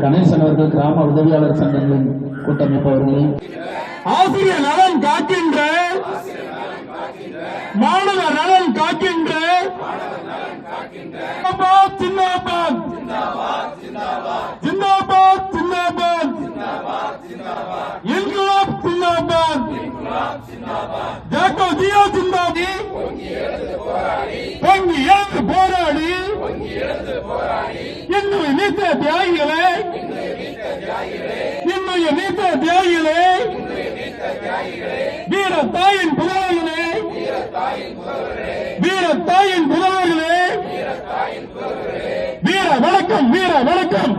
கணேசன் அவர்கள் கிராம உதவியாளர் சங்கங்களின் கூட்டமைப்பு அவர்களே ஆசிரியர் நலன் காக்கின்ற மாணவர் நலன் காக்கின்ற ஜிந்தாபாத் ஜிந்தாபாத் ஜிந்தாபாத் ஜிந்தாபாத் இன்குலாப் ஜிந்தாபாத் ஜாக்கோ ஜியோ ஜிந்தாபி பொங்கி எழுந்து போராடி இன்னும் நீத்த தியாகிகளை தியாகிகளே வீர தாயின் புதல்வர்களே வீர தாயின் புதல்வர்களே வீர வணக்கம் வீர வணக்கம்.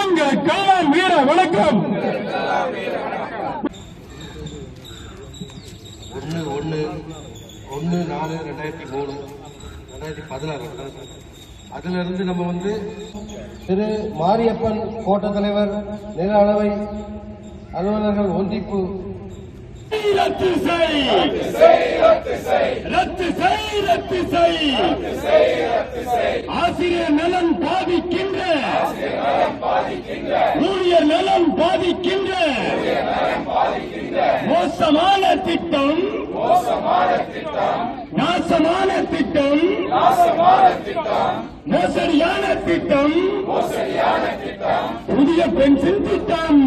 உங்களுக்கெல்லாம் வீர வணக்கம். ஒன்று ஒன்று ஒன்று நாலு ரெண்டாயிரத்தி மூணு ரெண்டாயிரத்தி பதினாறு. அதிலிருந்து நம்ம வந்து திரு மாரியப்பன் கோட்ட தலைவர் நில அளவை அலுவலர்கள் ஒன்றிப்பு. ரத்து செய்! ரத்து செய் ரத்து செய்! ஆசிரியர் நலன் பாதிக்கின்ற! ஊழியர் நலன் பாதிக்கின்ற! மோசமான திட்டம்! மோசமான திட்டம் மோசடியான திட்டம். புதிய பென்ஷன் திட்டம்.